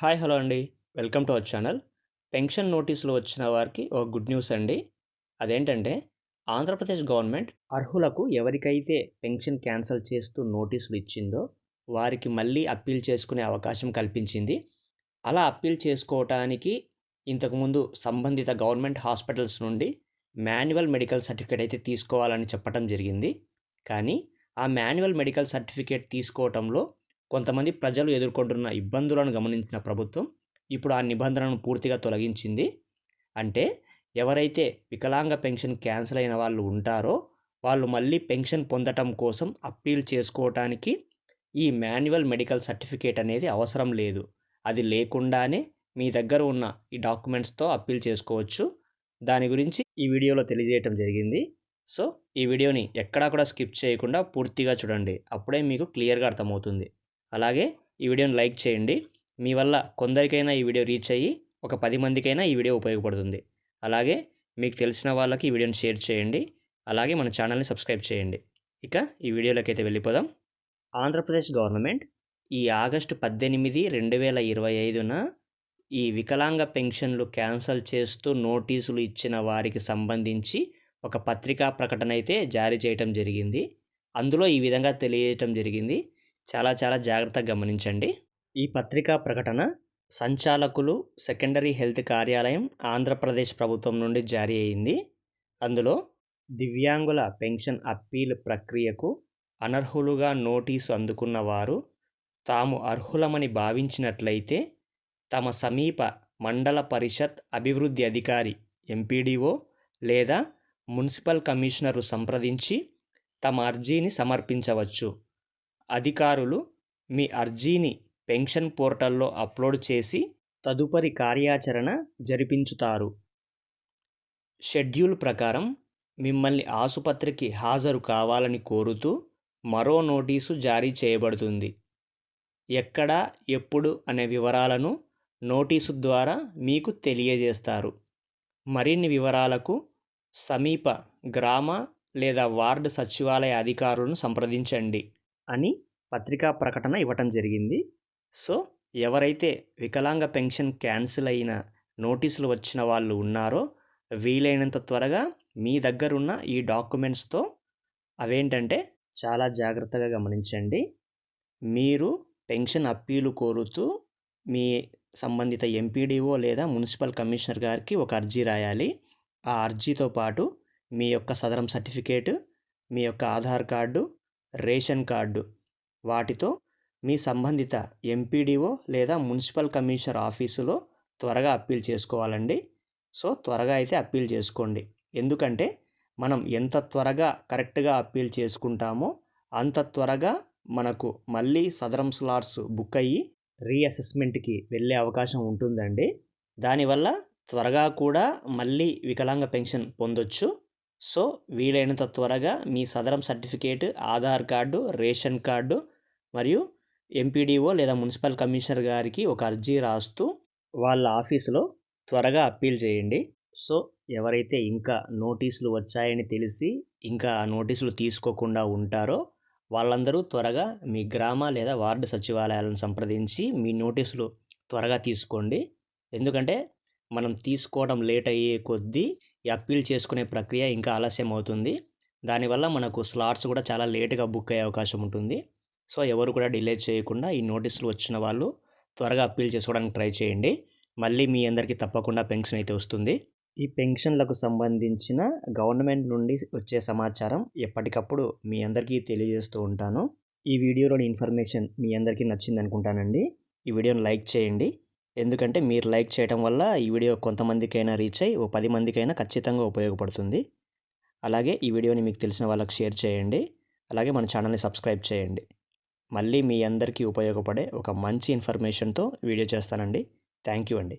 Hi hello అండి. Welcome to our channel. Pension నోటీసులు వచ్చిన వారికి ఒక గుడ్ న్యూస్ అండి. అదేంటంటే ఆంధ్రప్రదేశ్ గవర్నమెంట్ అర్హులకు ఎవరికైతే పెన్షన్ క్యాన్సిల్ చేస్తూ నోటీసులు ఇచ్చిందో వారికి మళ్ళీ అప్పీల్ చేసుకునే అవకాశం కల్పించింది. అలా అప్పీల్ చేసుకోవటానికి ఇంతకుముందు సంబంధిత గవర్నమెంట్ హాస్పిటల్స్ నుండి మాన్యువల్ మెడికల్ సర్టిఫికేట్ అయితే తీసుకోవాలని చెప్పడం జరిగింది. కానీ ఆ మాన్యువల్ మెడికల్ సర్టిఫికేట్ తీసుకోవటంలో కొంతమంది ప్రజలు ఎదుర్కొంటున్న ఇబ్బందులను గమనించిన ప్రభుత్వం ఇప్పుడు ఆ నిబంధనను పూర్తిగా తొలగించింది. అంటే ఎవరైతే వికలాంగ పెన్షన్ క్యాన్సిల్ అయిన వాళ్ళు ఉంటారో వాళ్ళు మళ్ళీ పెన్షన్ పొందటం కోసం అప్పీల్ చేసుకోవటానికి ఈ మాన్యువల్ మెడికల్ సర్టిఫికేట్ అనేది అవసరం లేదు. అది లేకుండానే మీ దగ్గర ఉన్న ఈ డాక్యుమెంట్స్తో అప్పీల్ చేసుకోవచ్చు. దాని గురించి ఈ వీడియోలో తెలియజేయటం జరిగింది. సో ఈ వీడియోని ఎక్కడా కూడా స్కిప్ చేయకుండా పూర్తిగా చూడండి. అప్పుడే మీకు క్లియర్గా అర్థమవుతుంది. అలాగే ఈ వీడియోని లైక్ చేయండి. మీ వల్ల కొందరికైనా ఈ వీడియో రీచ్ అయ్యి ఒక పది మందికైనా ఈ వీడియో ఉపయోగపడుతుంది. అలాగే మీకు తెలిసిన వాళ్ళకి ఈ వీడియోని షేర్ చేయండి. అలాగే మన ఛానల్ని సబ్స్క్రైబ్ చేయండి. ఇక ఈ వీడియోలోకి అయితే వెళ్ళిపోదాం. ఆంధ్రప్రదేశ్ గవర్నమెంట్ ఈ ఆగస్టు పద్దెనిమిది రెండు వేల ఇరవై ఐదున ఈ వికలాంగ పెన్షన్లు క్యాన్సల్ చేస్తూ నోటీసులు ఇచ్చిన వారికి సంబంధించి ఒక పత్రికా ప్రకటన అయితే జారీ చేయటం జరిగింది. అందులో ఈ విధంగా తెలియజేయటం జరిగింది. చాలా చాలా జాగ్రత్తగా గమనించండి. ఈ పత్రికా ప్రకటన సంచాలకులు సెకండరీ హెల్త్ కార్యాలయం ఆంధ్రప్రదేశ్ ప్రభుత్వం నుండి జారీ అయింది. అందులో దివ్యాంగుల పెన్షన్ అప్పీల్ ప్రక్రియకు అనర్హులుగా నోటీసు అందుకున్న వారు తాము అర్హులమని భావించినట్లయితే తమ సమీప మండల పరిషత్ అభివృద్ధి అధికారి ఎంపీడీఓ లేదా మున్సిపల్ కమిషనరు సంప్రదించి తమ అర్జీని సమర్పించవచ్చు. అధికారులు మీ అర్జీని పెన్షన్ పోర్టల్లో అప్లోడ్ చేసి తదుపరి కార్యాచరణ జరిపించుతారు. షెడ్యూల్ ప్రకారం మిమ్మల్ని ఆసుపత్రికి హాజరు కావాలని కోరుతూ మరో నోటీసు జారీ చేయబడుతుంది. ఎక్కడ ఎప్పుడు అనే వివరాలను నోటీసు ద్వారా మీకు తెలియజేస్తారు. మరిన్ని వివరాలకు సమీప గ్రామ లేదా వార్డు సచివాలయ అధికారులను సంప్రదించండి అని పత్రికా ప్రకటన ఇవ్వటం జరిగింది. సో ఎవరైతే వికలాంగ పెన్షన్ క్యాన్సిల్ అయిన నోటీసులు వచ్చిన వాళ్ళు ఉన్నారో వీలైనంత త్వరగా మీ దగ్గరున్న ఈ డాక్యుమెంట్స్తో అవేంటంటే చాలా జాగ్రత్తగా గమనించండి. మీరు పెన్షన్ అప్పీలు కోరుతూ మీ సంబంధిత ఎంపీడీఓ లేదా మున్సిపల్ కమిషనర్ గారికి ఒక అర్జీ రాయాలి. ఆ అర్జీతో పాటు మీ యొక్క సదరం సర్టిఫికేటు మీ యొక్క ఆధార్ కార్డు రేషన్ కార్డు వాటితో మీ సంబంధిత ఎంపీడీఓ లేదా మున్సిపల్ కమిషనర్ ఆఫీసులో త్వరగా అప్పీల్ చేసుకోవాలండి. సో త్వరగా అయితే అప్పీల్ చేసుకోండి. ఎందుకంటే మనం ఎంత త్వరగా కరెక్ట్గా అప్పీల్ చేసుకుంటామో అంత త్వరగా మనకు మళ్ళీ సదరం స్లాట్స్ బుక్ అయ్యి రీఅసెస్మెంట్కి వెళ్ళే అవకాశం ఉంటుందండి. దానివల్ల త్వరగా కూడా మళ్ళీ వికలాంగ పెన్షన్ పొందొచ్చు. సో వీలైనంత త్వరగా మీ Sadaram certificate Aadhaar card ration card మరియు ఎంపీడీఓ లేదా మున్సిపల్ కమిషనర్ గారికి ఒక అర్జీ రాస్తూ వాళ్ళ ఆఫీసులో త్వరగా అప్పీల్ చేయండి. సో ఎవరైతే ఇంకా నోటీసులు వచ్చాయని తెలిసి ఇంకా ఆ నోటీసులు తీసుకోకుండా ఉంటారో వాళ్ళందరూ త్వరగా మీ గ్రామ లేదా వార్డు సచివాలయాలను సంప్రదించి మీ నోటీసులు త్వరగా తీసుకోండి. ఎందుకంటే మనం తీసుకోవడం లేట్ అయ్యే కొద్దీ ఈ అప్పీల్ చేసుకునే ప్రక్రియ ఇంకా ఆలస్యం అవుతుంది దానివల్ల మనకు స్లాట్స్ కూడా చాలా లేటుగా బుక్ అయ్యే అవకాశం ఉంటుంది. సో ఎవరు కూడా డిలే చేయకుండా ఈ నోటీసులు వచ్చిన వాళ్ళు త్వరగా అప్పీల్ చేసుకోవడానికి ట్రై చేయండి. మళ్ళీ మీ అందరికీ తప్పకుండా పెన్షన్ అయితే వస్తుంది. ఈ పెన్షన్లకు సంబంధించిన గవర్నమెంట్ నుండి వచ్చే సమాచారం ఎప్పటికప్పుడు మీ అందరికీ తెలియజేస్తూ ఉంటాను. ఈ వీడియోలోని ఇన్ఫర్మేషన్ మీ అందరికీ నచ్చింది అనుకుంటానండి. ఈ వీడియోని లైక్ చేయండి. ఎందుకంటే మీరు లైక్ చేయడం వల్ల ఈ వీడియో కొంతమందికైనా రీచ్ అయ్యి ఓ పది మందికైనా ఖచ్చితంగా ఉపయోగపడుతుంది. అలాగే ఈ వీడియోని మీకు తెలిసిన వాళ్ళకి షేర్ చేయండి. అలాగే మన ఛానల్ని సబ్స్క్రైబ్ చేయండి. మళ్ళీ మీ అందరికీ ఉపయోగపడే ఒక మంచి ఇన్ఫర్మేషన్తో వీడియో చేస్తానండి. థ్యాంక్ యూ అండి.